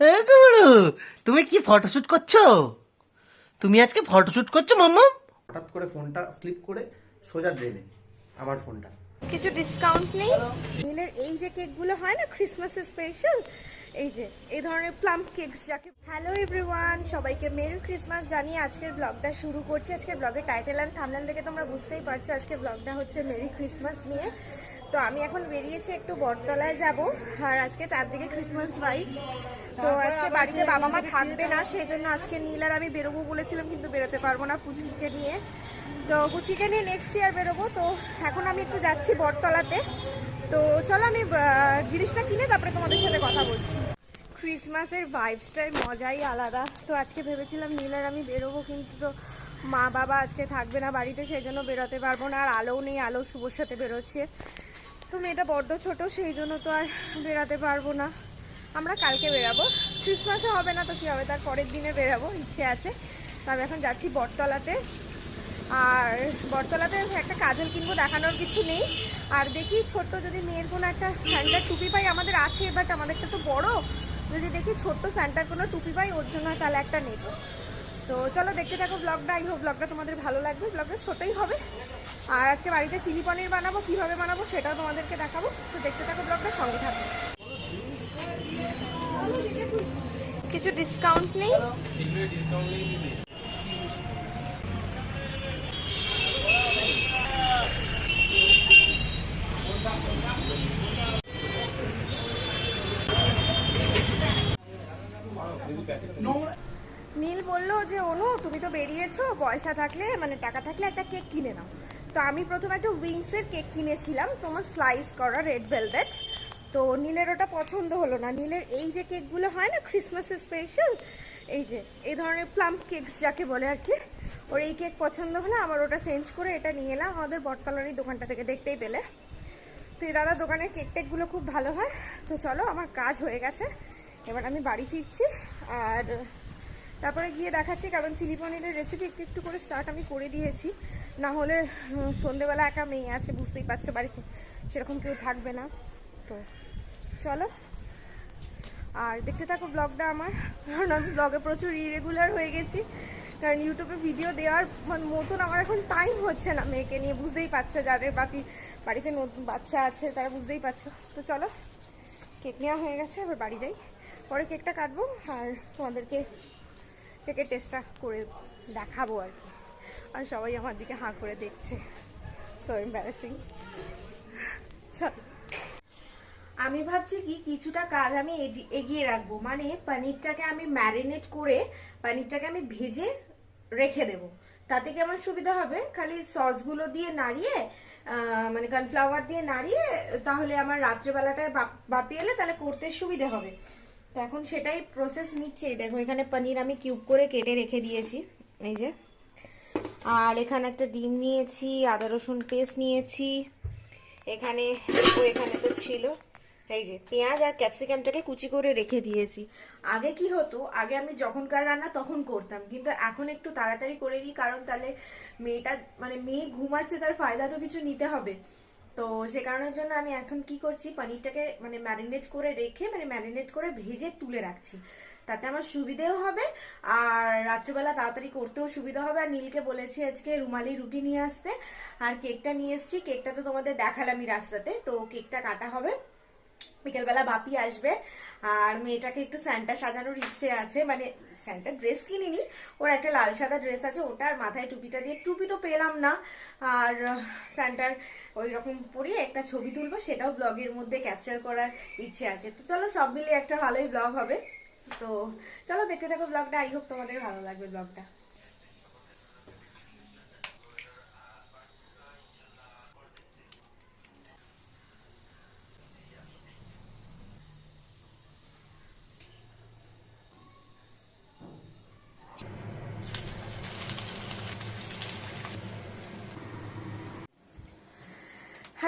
গুরু তুমি কি ফটোশুট করছ? তুমি আজকে ফটোশুট করছ মাম্মা? হঠাৎ করে ফোনটা স্লিপ করে সোজা দেবে আমার ফোনটা। কিছু ডিসকাউন্ট নেই? নীলের এই যে কেকগুলো হয় না ক্রিসমাসের স্পেশাল এই যে এই ধরনের প্লাম কেকস যাকে হ্যালো এভরিওয়ান সবাইকে মেরি ক্রিসমাস জানিয়ে আজকের ব্লগটা শুরু করছি। আজকের ব্লগের টাইটেল অ্যান্ড থামনেল দেখে তোমরা বুঝতেই পারছ আজকের ব্লগটা হচ্ছে মেরি ক্রিসমাস নিয়ে। তো আমি এখন বেরিয়েছি একটু বটতলায় যাব। আর আজকে চারদিকে ক্রিসমাস ভাইব তো আজকে বাড়িতে বাবা মা থাকবে না সেই জন্য আজকে নীল আর আমি বেরোবো বলেছিলাম কিন্তু বেরোতে পারব না পুচকিকে নিয়ে। তো পুচকিকে নিয়ে নেক্সট ইয়ার বেরোবো। তো এখন আমি একটু যাচ্ছি বটতলাতে। তো চলো আমি জিনিসটা কিনে তারপরে তোমাদের সাথে কথা বলছি। ক্রিসমাসের ভাইবসটাই মজাই আলাদা। তো আজকে ভেবেছিলাম নীল আর আমি বেরোবো কিন্তু তো মা বাবা আজকে থাকবে না বাড়িতে সেই জন্য বেরোতে পারব না। আর আলোও নেই আলো শুভর সাথে বেরোচ্ছে। তো মেয়েটা বড্ড ছোট, সেই জন্য তো আর বেরাতে পারব না। আমরা কালকে বেরাবো ক্রিসমাসে হবে না তো কি হবে? তার পরের দিনে বেরাবো ইচ্ছে আছে। তো আমি এখন যাচ্ছি বটতলাতে। আর বটতলাতে একটা কাজল কিনবো, দেখানোর কিছু নেই। আর দেখি ছোট্ট যদি মেয়ের কোনো একটা স্যান্টার টুপি পাই, আমাদের আছে বাট আমাদেরটা তো বড়। যদি দেখি ছোট্ট স্যান্টার কোনো টুপি পাই, ওর জন্য তাহলে একটা নেব। তো চলো দেখতে থাকো ব্লগটা আই হোক ব্লগটা তোমাদের ভালো লাগবে। ব্লগটা ছোটোই হবে। আর আজকে বাড়িতে চিলি পনির বানাবো, কীভাবে বানাবো সেটাও তোমাদেরকে দেখাবো। তো দেখতে থাকো ব্লগটা সঙ্গে থাকো। কিছু ডিসকাউন্ট নেই? বলল যে, অনু, তুমি তো বেরিয়েছো, পয়সা থাকলে মানে টাকা থাকলে একটা কেক কিনে নাও। তো আমি প্রথমে একটা উইংসের কেক কিনেছিলাম, তোমার স্লাইস করা রেড ভেলভেট তো নীলের ওটা পছন্দ হলো না। নীলের এই যে কেকগুলো হয় না ক্রিসমাসের স্পেশাল এই যে, এই ধরনের প্লাম কেকস যাকে বলে আর কি, ওর এই কেক পছন্দ হলো, আমার ওটা চেঞ্জ করে এটা নিয়ে এলাম। আমাদের বটতলার এই দোকানটা থেকে দেখতেই পেলে। তো এই দাদা, দোকানের কেক টেকগুলো খুব ভালো হয়। তো চলো, আমার কাজ হয়ে গেছে। এবার আমি বাড়ি ফিরছি, আর তারপরে গিয়ে দেখাচ্ছি, কারণ চিলি পনিরের রেসিপি একটু একটু করে স্টার্ট আমি করে দিয়েছি। না হলে সন্ধেবেলা একা মেয়ে আছে, বুঝতেই পারছ বাড়িতে, সেরকম কেউ থাকবে না। তো চলো। আর দেখতে থাকো ব্লগটা আমার, কারণ আমি ব্লগে প্রচুর ইরেগুলার হয়ে গেছি, কারণ ইউটিউবে ভিডিও দেওয়ার মানে মতন আমার এখন টাইম হচ্ছে না মেয়েকে নিয়ে, বুঝতেই পারছ যাদের বাকি বাড়িতে নতুন বাচ্চা আছে, তারা বুঝতেই পারছ। তো চলো কেক নেওয়া হয়ে গেছে, এবার বাড়ি যাই। পরে কেকটা কাটবো, আর তোমাদেরকে কেকের টেস্টটা করে দেখাবো আর কি। আর সবাই আমার দিকে হাঁ করে দেখছে। সো এম্বারাসিং আমি ভাবছি কি, কিছুটা কাজ আমি এগিয়ে রাখব। মানে পনিরটাকে আমি ম্যারিনেট করে, পনিরটাকে আমি ভেজে রেখে দেব। তাতে কি আমার সুবিধা হবে? খালি সসগুলো দিয়ে নাড়িয়ে মানে কর্নফ্লাওয়ার দিয়ে নাড়িয়ে, তাহলে আমার রাত্রেবেলাটায় বাপ- বাপিয়ে এলে তাহলে করতে সুবিধে হবে। তো এখন সেটাই প্রসেস নিচ্ছে। দেখো, এখানে পনির আমি কিউব করে কেটে রেখে দিয়েছি। এই যে। আর এখানে একটা ডিম নিয়েছি, আদা রসুন পেস্ট নিয়েছি। এখানে এখানে তো ছিল। এই যে, পেঁয়াজ আর ক্যাপসিকামটাকে কুচি করে রেখে দিয়েছি। আগে কি হতো, আগে আমি যখনকার রান্না তখন করতাম। কিন্তু এখন একটু তাড়াতাড়ি করে নিই, কারণ তাহলে মেয়েটা মানে মেয়ে ঘুমাচ্ছে, তার ফায়দা তো কিছু নিতে হবে। তো সে কারণের জন্য আমি এখন কি করছি, পনিরটাকে মানে ম্যারিনেট করে রেখে মানে ম্যারিনেট করে ভেজে তুলে রাখছি। তাতে আমার সুবিধেও হবে, আর রাত্রিবেলা তাড়াতাড়ি করতেও সুবিধা হবে। আর নীলকে বলেছি আজকে রুমালি রুটি নিয়ে আসতে, আর কেকটা নিয়ে এসছি। কেকটা তো তোমাদের দেখালামই রাস্তাতে, তো কেকটা কাটা হবে। বিকেলবেলা বাপি আসবে, আর মেয়েটাকে একটু স্যান্টা সাজানোর ইচ্ছে আছে মানে স্যান্টা ড্রেস কিনিনি, ওর একটা লাল সাদা ড্রেস আছে, ওটা আর মাথায় টুপিটা দিয়ে, টুপি তো পেলাম না, আর স্যান্টার ওই রকম পরিয়ে একটা ছবি তুলবো, সেটাও ব্লগের মধ্যে ক্যাপচার করার ইচ্ছে আছে। তো চলো সব মিলিয়ে একটা ভালোই ব্লগ হবে। তো চলো দেখতে থাকো ব্লগটা আই হোপ তোমাদের ভালো লাগবে ব্লগটা।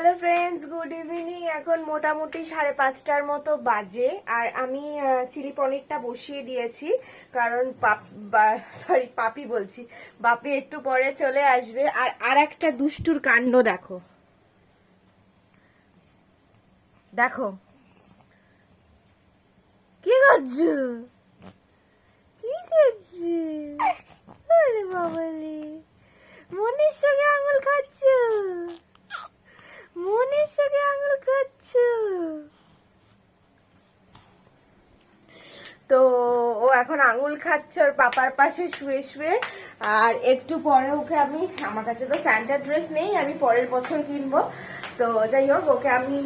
হ্যালো ফ্রেন্ডস গুড ইভিনিং এখন মোটামুটি সাড়ে পাঁচটার মতো বাজে আর আমি চিলি পনিরটা বসিয়ে দিয়েছি কারণ সরি পাপি বলছি। বাপি একটু পরে চলে আসবে আর আর একটা দুষ্টুর কাণ্ড দেখো। দেখো। কি করছ? কি করছ? বাবালে মনের সঙ্গে আঙুল খাচ্ছ মনের সঙ্গে আঙুল খাচ্ছ তো ও এখন আঙুল খাচ্ছে ওর পাপার পাশে, শুয়ে শুয়ে। আর একটু পরে ওকে আমি, আমার কাছে তো স্যান্টা ড্রেস নেই, আমি পরের বছর কিনবো। তো যাই হোক, ওকে আমি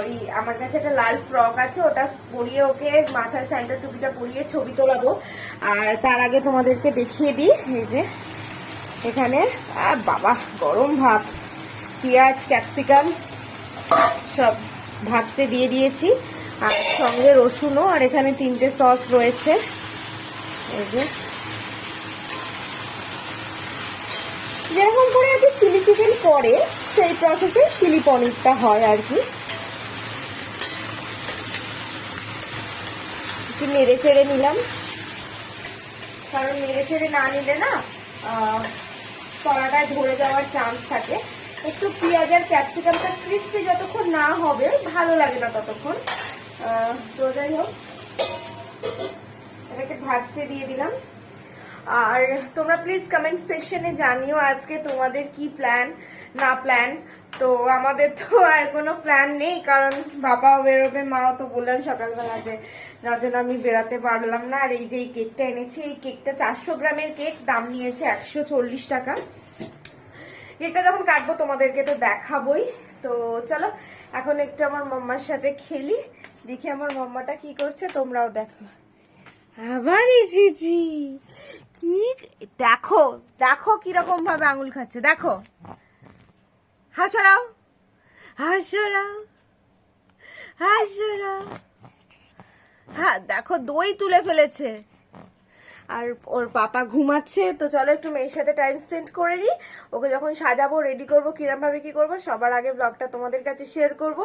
ওই আমার কাছে একটা লাল ফ্রক আছে, ওটা পরিয়ে ওকে মাথার স্যান্টা টুপিটা পরিয়ে ছবি তোলাবো। আর তার আগে তোমাদেরকে দেখিয়ে দিই, এই যে এখানে বাবা, গরম ভাত, পেঁয়াজ ক্যাপসিকাম সব ভাজতে দিয়ে দিয়েছি। আর সঙ্গে রসুনও, আর এখানে তিনটে সস রয়েছে। যেরকম করে আর কি চিলি চিকেন করে, সেই প্রসেসে চিলি পনিরটা হয় আর কি। একটু নেড়ে চেড়ে নিলাম। কারণ নেড়ে চেড়ে না নিলে না তলাটায় ধরে যাওয়ার চান্স থাকে। একটু পেঁয়াজ আর ক্যাপসিকামটা ক্রিস্পি যতক্ষণ না হবে, ভালো লাগে না ততক্ষণ। তো যাই হোক। এটাকে ভাজতে দিয়ে দিলাম। আর তোমরা প্লিজ কমেন্ট সেকশনে জানিও আজকে তোমাদের কি প্ল্যান না প্ল্যান তো আমাদের তো আর কোনো প্ল্যান নেই, কারণ বাবাও বেরোবে, মাও তো বললেন সকালবেলা যে, যার জন্য আমি বেরাতে পারলাম না। আর এই যে এই কেকটা এনেছি, এই কেকটা চারশো গ্রামের কেক দাম নিয়েছে একশো চল্লিশ টাকা। কেকটা যখন কাটবো তোমাদেরকে তো দেখাবোই। তো চলো, এখন একটু আমার মাম্মার সাথে খেলি, দেখি আমার মাম্মাটা কি করছে, তোমরাও দেখো। আবার এসেছি কি? দেখো দেখো কীরকম ভাবে আঙুল খাচ্ছে, দেখো। হাত সরাও। হাত হ্যাঁ দেখো, দই তুলে ফেলেছে। আর ওর পাপা ঘুমাচ্ছে, তো চলো একটু মেয়ের সাথে টাইম স্পেন্ড করে নিই। ওকে যখন সাজাবো রেডি করব, কিরম ভাবে কি করব, সবার আগে ব্লগটা তোমাদের কাছে শেয়ার করব।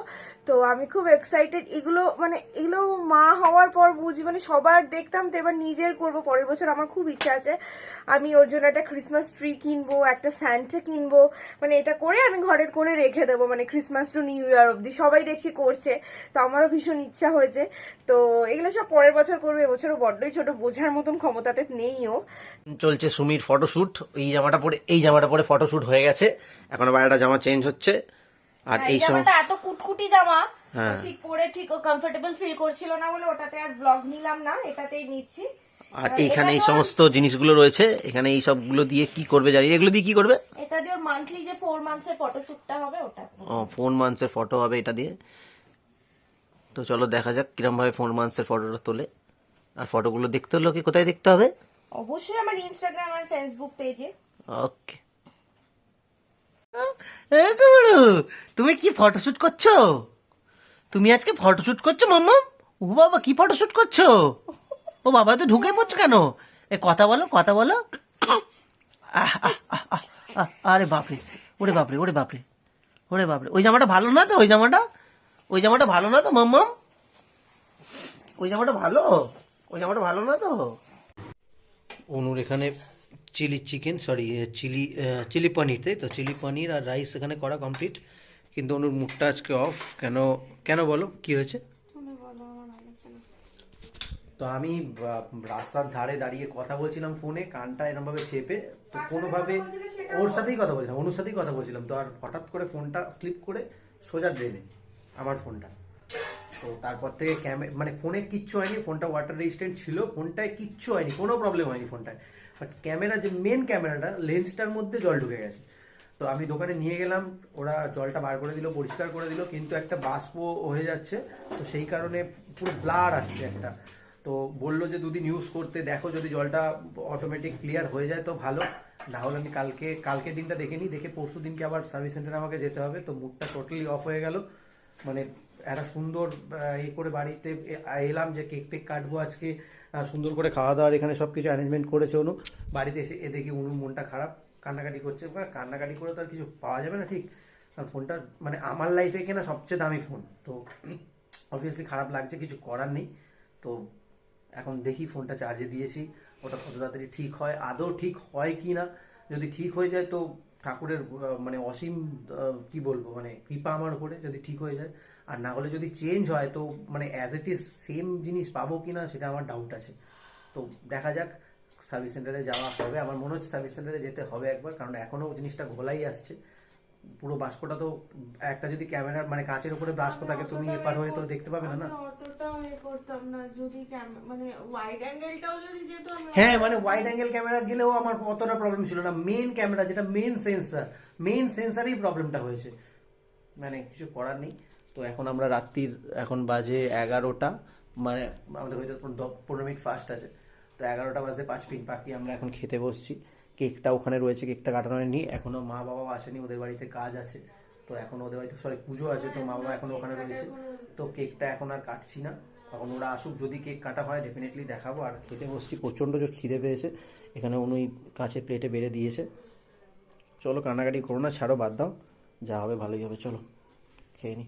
তো আমি খুব এক্সাইটেড এগুলো মানে এগুলো মা হওয়ার পর বুঝি মানে সবার দেখতাম তো এবার নিজের করব। পরের বছর আমার খুব ইচ্ছা আছে। আমি ওর জন্য একটা ক্রিসমাস ট্রি কিনবো, একটা স্যান্টা কিনবো। মানে এটা করে আমি ঘরের কোণে রেখে দেবো। মানে ক্রিসমাস টু নিউ ইয়ার অব্দি সবাই দেখছি করছে। তো আমারও ভীষণ ইচ্ছা হয়েছে। তো এগুলো সব পরের বছর করবে। এবছরও বড্ডই ছোট। বোঝার মতন ক্ষমতাতে নেইও। চলছে সুমির ফটোশুট এই জামাটা পরে এই জামাটা পরে ফটোশুট হয়ে গেছে। এখন আবার একটা জামা চেঞ্জ হচ্ছে। আর হ্যাঁ, এই জামাটা এত কুটকুটি জামা হ্যাঁ। ঠিক পরে ঠিক ও কমফোর্টেবল ফিল করছিল না বলে ওটাতে আর ব্লগ নিলাম না এটাতেই নিচ্ছি। আর এটা এই সমস্ত জিনিসগুলো রয়েছে। এখানে এই সবগুলো দিয়ে কি করবে জানি এগুলো দিয়ে কি করবে? এটা দিয়ে মান্থলি যে ফোর মান্থসের ফটোশুটটা হবে ওটা। ও ফোন মান্সের ফটো হবে এটা দিয়ে। তো চলো দেখা যাক কিরম ভাবে ফোন মান্সের ফটোটা তোলে। আর ফটোগুলো দেখতে হলো কি কোথায় দেখতে হবে? অবশ্যই আমার ইনস্টাগ্রাম আর ফেসবুক পেজে ওকে তুমি কি ফটোশুট করছ? তুমি আজকে ফটোশুট করছ মাম্মা? ও বাবা কি ফটোশুট করছ? ও বাবা তো ঢুকে পড়ছো কেন? এ কথা বলো কথা বলো। আরে বাপরে ওরে বাপরে ওরে বাপরে ওরে বাপরে। ওই জামাটা ভালো না তো? ওই জামাটা? ওই জামাটা ভালো না তো মাম্মাম? ওই জামাটা ভালো? ওই জামাটা ভালো না তো? অনুর এখানে chilli chicken sorry chilli chilli paneer তাই তো? চিলি পনির আর রাইস এখানে করা কমপ্লিট কিন্তু অনুর মুখটা আজকে অফ কেন কেন বলো? কি হয়েছে? তো আমি রাস্তার ধারে দাঁড়িয়ে কথা বলছিলাম ফোনে কানটা এরমভাবে চেপে তো কোনোভাবে ওর সাথেই কথা বলছিলাম অনুর সাথেই কথা বলছিলাম। তো আর হঠাৎ করে ফোনটা স্লিপ করে সোজা ড্রেনে আমার ফোনটা তো তারপর থেকে ক্যামেরা মানে ফোনে কিচ্ছু হয়নি ফোনটা ওয়াটার রেজিস্ট্যান্ট ছিল ফোনটায় কিচ্ছু হয়নি, কোনো প্রবলেম হয়নি ফোনটায় বাট ক্যামেরা যে মেন ক্যামেরাটা লেন্সটার মধ্যে জল ঢুকে গেছে। তো আমি দোকানে নিয়ে গেলাম, ওরা জলটা বার করে দিল, পরিষ্কার করে দিল, কিন্তু একটা বাষ্প হয়ে যাচ্ছে। তো সেই কারণে পুরো ব্লার আসছে একটা। তো বলল যে, দুদিন ইউজ করতে দেখো, যদি জলটা অটোমেটিক ক্লিয়ার হয়ে যায় তো ভালো। না হলে আমি কালকে কালকে দিনটা দেখে নিই, দেখে পরশু দিনকে আবার সার্ভিস সেন্টারে আমাকে যেতে হবে। তো মুখটা টোটালি অফ হয়ে গেল। মানে একটা সুন্দর এ করে বাড়িতে এলাম যে কেক টেক কাটবো আজকে সুন্দর করে খাওয়া দাওয়ার এখানে সব কিছু অ্যারেঞ্জমেন্ট করেছে অনু। বাড়িতে এসে, এ দেখি অনুর মনটা খারাপ, কান্নাকাটি করছে। কান্নাকাটি করে তো আর কিছু পাওয়া যাবে না ঠিক? আর ফোনটা মানে আমার লাইফে কেনা সবচেয়ে দামি ফোন তো অবভিয়াসলি খারাপ লাগছে, কিছু করার নেই। তো এখন দেখি ফোনটা চার্জে দিয়েছি, ওটা কত তাড়াতাড়ি ঠিক হয়, আদৌ ঠিক হয় কি না যদি ঠিক হয়ে যায় তো ঠাকুরের মানে অসীম কি বলব মানে কৃপা আমার উপরে যদি ঠিক হয়ে যায়। আর না হলে যদি চেঞ্জ হয়, তো মানে অ্যাজ ইট ইজ সেম জিনিস পাবো কি না, সেটা আমার ডাউট আছে। তো দেখা যাক সার্ভিস সেন্টারে যাওয়া হবে। আমার মনে হচ্ছে সার্ভিস সেন্টারে যেতে হবে একবার, কারণ এখনও জিনিসটা ঘোলাই আসছে। পুরো বাষ্পটা তো একটা যদি ক্যামেরা মানে কাঁচের উপরে বাষ্প থাকে তুমি এপার হয়ে তো দেখতে পাবে না না? অতটাও এ করতাম না যদি মানে ওয়াইড অ্যাঙ্গেলটাও যদি যেত হ্যাঁ মানে ওয়াইড অ্যাঙ্গেল ক্যামেরা গেলেও আমার অতটা প্রবলেম ছিল না। মেন ক্যামেরা যেটা মেন সেন্সার মেন সেন্সারেই প্রবলেমটা হয়েছে। মানে কিছু করার নেই। তো এখন আমরা রাত্রির এখন বাজে এগারোটা। মানে আমাদের হয়তো পনেরো মিনিট ফাস্ট আছে। তো এগারোটা বাজতে পাঁচ মিনিট বাকি আমরা এখন খেতে বসছি। কেকটা ওখানে রয়েছে, কেকটা কাটানো হয়নি। এখনও মা বাবাও আসেনি, ওদের বাড়িতে কাজ আছে। তো এখন ওদের বাড়িতে সরি পুজো আছে, তো মা বাবা এখন ওখানে রয়েছে। তো কেকটা এখন আর কাটছি না। তখন ওরা আসুক, যদি কেক কাটা হয় ডেফিনেটলি দেখাবো। আর খেতে বসছি, প্রচণ্ড জোর খিদে পেয়েছে। এখানে উনি কাঁচের প্লেটে বেড়ে দিয়েছে। চলো, কান্নাকাটি করো না, ছাড়ো, বাদ দাও। যা হবে ভালোই হবে, চলো, খেয়ে নি।